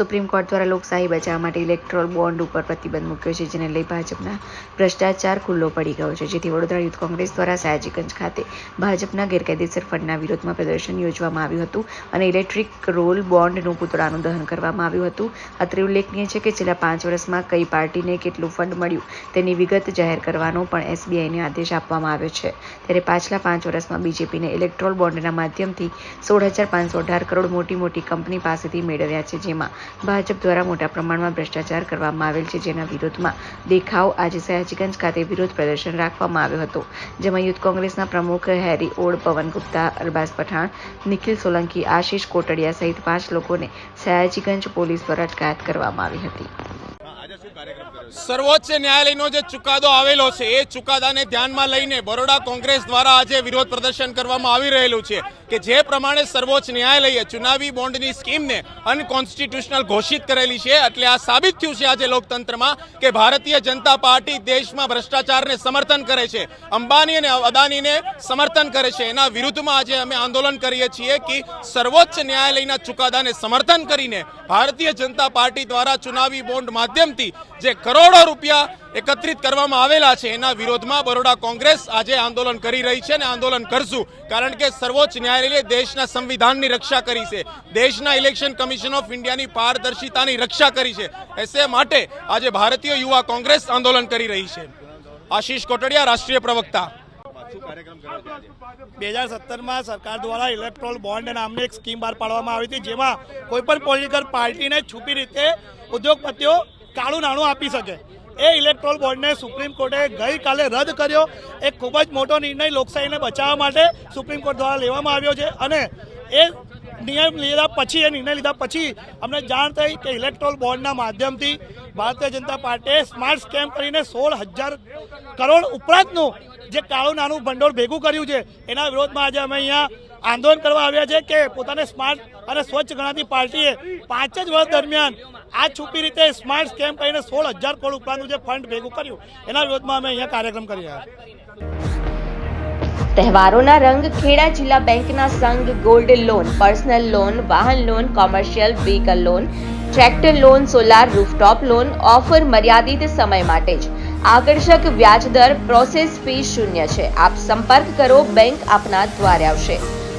Supreme court દ્વારા લોકશાહી બચાવવા માટે ઇલેક્ટ્રોલ બોન્ડ ઉપર પ્રતિબંધ મૂક્યો છે, જેને લઈ ભાજપના ભ્રષ્ટાચાર ખુલ્લો પડી ગયો છે. જેથી વડોદરા યુથ કોંગ્રેસ દ્વારા સયાજીગંજ ખાતે ભાજપના ગેરકાયદેસર ફંડના વિરોધમાં પ્રદર્શન યોજવામાં આવ્યું હતું અને ઇલેક્ટ્રિક રોલ બોન્ડનું પુતળાનું દહન કરવામાં આવ્યું હતું. અત્રે ઉલ્લેખનીય છે કે છેલ્લા પાંચ વર્ષમાં કઈ પાર્ટીને કેટલું ફંડ મળ્યું તેની વિગત જાહેર કરવાનો પણ એસબીઆઈને આદેશ આપવામાં આવ્યો છે. ત્યારે પાછલા પાંચ વર્ષમાં બીજેપીને ઇલેક્ટ્રોલ બોન્ડના માધ્યમથી સોળ હજાર પાંચસો અઢાર કરોડ મોટી મોટી કંપની પાસેથી મેળવ્યા છે, જેમાં ભાજપ દ્વારા મોટા પ્રમાણમાં ભ્રષ્ટાચાર કરવામાં આવેલ છે, જેના વિરોધમાં દેખાવ આજે સયાજીગંજ ખાતે વિરોધ પ્રદર્શન રાખવામાં આવ્યો હતો, જેમાં યુથ કોંગ્રેસના પ્રમુખ હેરી ઓડ પવન ગુપ્તા, અરબાઝ પઠાણ, નિખિલ સોલંકી, આશીષ કોટડિયા સહિત પાંચ લોકોને સયાજીગંજ પોલીસ દ્વારા અટકાયત કરવામાં આવી હતી. સર્વોચ્ચ ન્યાયાલયનો જે ચુકાદો આવેલો છે, એ ચુકાદાને ધ્યાનમાં લઈને બરોડા કોંગ્રેસ દ્વારા આજે વિરોધ પ્રદર્શન કરવામાં આવી રહેલું છે. કે જે પ્રમાણે સર્વોચ્ચ ન્યાયાલયે ચુનાવી બોન્ડની સ્કીમને અનકોન્સ્ટિટ્યુશનલ ઘોષિત કરેલી છે, એટલે આ સાબિત થયું છે આજે લોકતંત્રમાં કે ભારતીય જનતા પાર્ટી દેશમાં ભ્રષ્ટાચારને સમર્થન કરે છે, અંબાની અને અદાનીને સમર્થન કરે છે. એના વિરુદ્ધમાં આજે અમે આંદોલન કરીએ છીએ કે સર્વોચ્ચ ન્યાયાલયના ચુકાદાને સમર્થન કરીને ભારતીય જનતા પાર્ટી દ્વારા ચુનાવી બોન્ડ માધ્યમથી જે કરોડો રૂપિયા એકત્રિત કરવામાં આવેલા છે. એના વિરોધમાં બરોડા કોંગ્રેસ આજે આંદોલન કરી રહી છે અને આંદોલન કરશું. કારણ કે સર્વોચ્ચ ન્યાયાલયે દેશના સંવિધાનની રક્ષા કરી છે. દેશના ઇલેક્શન કમિશન ઓફ ઇન્ડિયાની પારદર્શિતાની રક્ષા કરી છે. એસે માટે આજે ભારતીય યુવા કોંગ્રેસ આંદોલન કરી રહી છે. આશીષ કોટડિયા, રાષ્ટ્રીય પ્રવક્તા. બે હજાર સત્તરમાં સરકાર દ્વારા ઇલેક્ટ્રોલ બોન્ડ નામની એક સ્કીમ બહાર પાડવામાં આવી હતી, જેમાં કોઈ પણ પોલિટિકલ પાર્ટીને છુપી રીતે ઉદ્યોગપતિઓ કાળું નાણું આપી શકે. એ ઇલેક્ટ્રોલ બોર્ડને સુપ્રીમ કોર્ટે ગઈકાલે રદ કર્યો. એક ખૂબ જ મોટો નિર્ણય લોકશાહીને બચાવવા માટે સુપ્રીમ કોર્ટ દ્વારા લેવામાં આવ્યો છે. અને એ નિયમ લીધા પછી, એ નિર્ણય લીધા પછી અમને જાણ થઈ કે ઇલેક્ટ્રોલ બોર્ડના માધ્યમથી ભારતીય જનતા પાર્ટીએ સ્માર્ટ સ્કેમ કરીને સોળ હજાર કરોડ ઉપરાંતનું જે કાળું નાનું ભંડોળ ભેગું કર્યું છે, એના વિરોધમાં આજે અમે અહીંયા આંદોલન કરવા આવ્યા છે કે પોતાને સ્માર્ટ અને સ્વચ્છ ગણાતી પાર્ટીએ પાંચ જ વર્ષ દરમિયાન આ છુપી રીતે સ્માર્ટ સ્કેમ કરીને સોળ હજાર કરોડ ઉપરાંતનું જે ફંડ ભેગું કર્યું, એના વિરોધમાં અમે અહીંયા કાર્યક્રમ કરી રહ્યા તહેવારોના રંગ ખેડા જિલ્લા બેંકના સંઘ ગોલ્ડ લોન, પર્સનલ લોન, વાહન loan, commercial vehicle loan, tractor loan, solar rooftop loan, offer મર્યાદિત સમય માટે જ. આકર્ષક વ્યાજદર પ્રોસેસ ફી શૂન્ય છે. આપ સંપર્ક કરો, બેંક આપના દ્વારે આવશે.